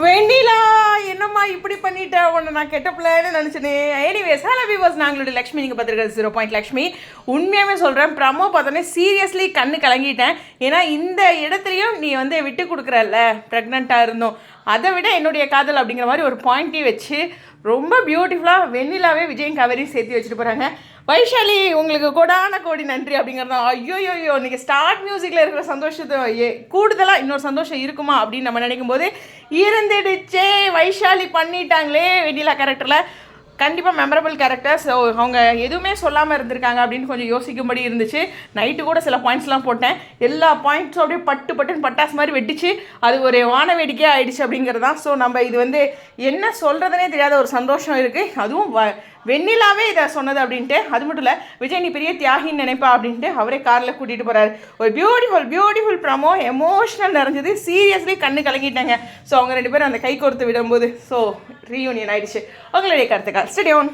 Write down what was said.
வெண்ணிலா என்னம்மா இப்படி பண்ணிட்டேன் உன்னை நான் கெட்ட பிள்ளைன்னு நினச்சினே. எனிவேஸ் ஹலோ விவர்ஸ் நாங்களுடைய லக்ஷ்மி. நீங்கள் பார்த்துருக்கிறது ஜீரோ பாயிண்ட் லக்ஷ்மி. உண்மையாகவே சொல்கிறேன் ப்ரமோ பார்த்தோன்னே சீரியஸ்லி கண்ணு கலங்கிட்டேன். ஏன்னா இந்த இடத்துலையும் நீ வந்து விட்டு கொடுக்குறல்ல ப்ரெக்னெண்ட்டாக இருந்தோம். அதை விட என்னுடைய காதல் அப்படிங்கிற மாதிரி ஒரு பாயிண்ட்டையும் வச்சு ரொம்ப பியூட்டிஃபுல்லாக வெண்ணிலாவே விஜயும் கவரி சேர்த்து வச்சுட்டு போகிறாங்க வைஷாலி உங்களுக்கு கொடான கோடி நன்றி அப்படிங்கிறது ஐயோ ஐயோ இன்னைக்கு ஸ்டார்ட் மியூசிக்கில் இருக்கிற சந்தோஷத்தை கூடுதலாக இன்னொரு சந்தோஷம் இருக்குமா அப்படின்னு நம்ம நினைக்கும் போது இருந்துடுச்சே வைஷாலி பண்ணிட்டாங்களே வெண்ணிலா கேரக்டரில் கண்டிப்பாக மெமரபிள் கேரக்டர் ஸோ அவங்க எதுவுமே சொல்லாமல் இருந்திருக்காங்க அப்படின்னு கொஞ்சம் யோசிக்கும்படி இருந்துச்சு. நைட்டு கூட சில பாயிண்ட்ஸ்லாம் போட்டேன். எல்லா பாயிண்ட்ஸும் அப்படியே பட்டு பட்டுன்னு பட்டாசு மாதிரி வெட்டிச்சு அது ஒரு வான வேடிக்கையாக ஆயிடுச்சு அப்படிங்கிறது தான் ஸோ நம்ம இது வந்து என்ன சொல்கிறதுனே தெரியாத ஒரு சந்தோஷம் இருக்குது அதுவும் வ வெண்ணிலாவே இதை சொன்னது அப்படின்ட்டு. அது மட்டும் இல்லை விஜய் நீ பெரிய தியாகின்னு நினைப்பா அப்படின்ட்டு அவரே காரில் கூட்டிகிட்டு போகிறாரு ஒரு பியூட்டிஃபுல் பியூட்டிஃபுல் ப்ரமோ எமோஷனல் நிறைஞ்சது. சீரியஸ்லி கண்ணு கலங்கிட்டாங்க. ஸோ அவங்க ரெண்டு பேரும் அந்த கை கொடுத்து விடும்போது ஸோ ரீயூனியன் ஆயிடுச்சு. உங்களுடைய கருத்துக்கள். ஸ்டடியோன்